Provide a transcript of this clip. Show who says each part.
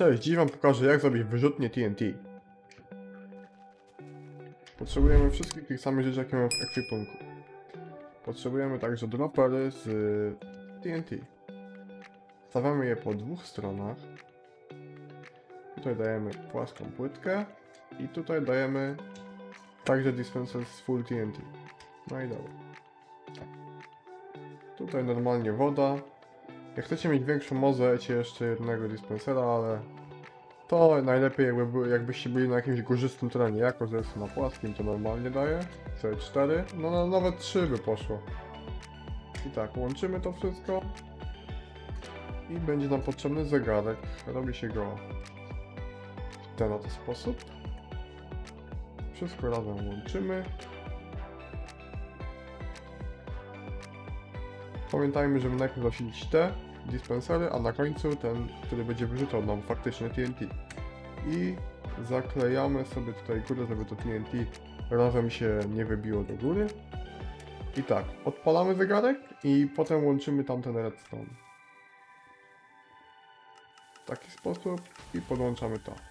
Speaker 1: Cześć, dziś wam pokażę jak zrobić wyrzutnie TNT. Potrzebujemy wszystkich tych samych rzeczy jakie mam w ekwipunku. Potrzebujemy także dropery z y, TNT. Stawiamy je po dwóch stronach. Tutaj dajemy płaską płytkę i tutaj dajemy także dispenser z full TNT. No i dobra. Tutaj normalnie woda. Jak chcecie mieć większą mozę, dajcie jeszcze jednego dispensera, ale to najlepiej jakby, jakbyście byli na jakimś górzystym terenie. Jako, że jestem na płaskim, to normalnie. Sobie 4, no, no nawet 3 by poszło. I tak, łączymy to wszystko. I będzie nam potrzebny zegarek. Robi się go w ten oto sposób. Wszystko razem łączymy. Pamiętajmy, żeby najpierw zasilić te dispensery, a na końcu ten, który będzie wyrzucał nam faktycznie TNT. I zaklejamy sobie tutaj górę, żeby to TNT razem się nie wybiło do góry. I tak, odpalamy zegarek i potem łączymy tamten redstone. W taki sposób i podłączamy to.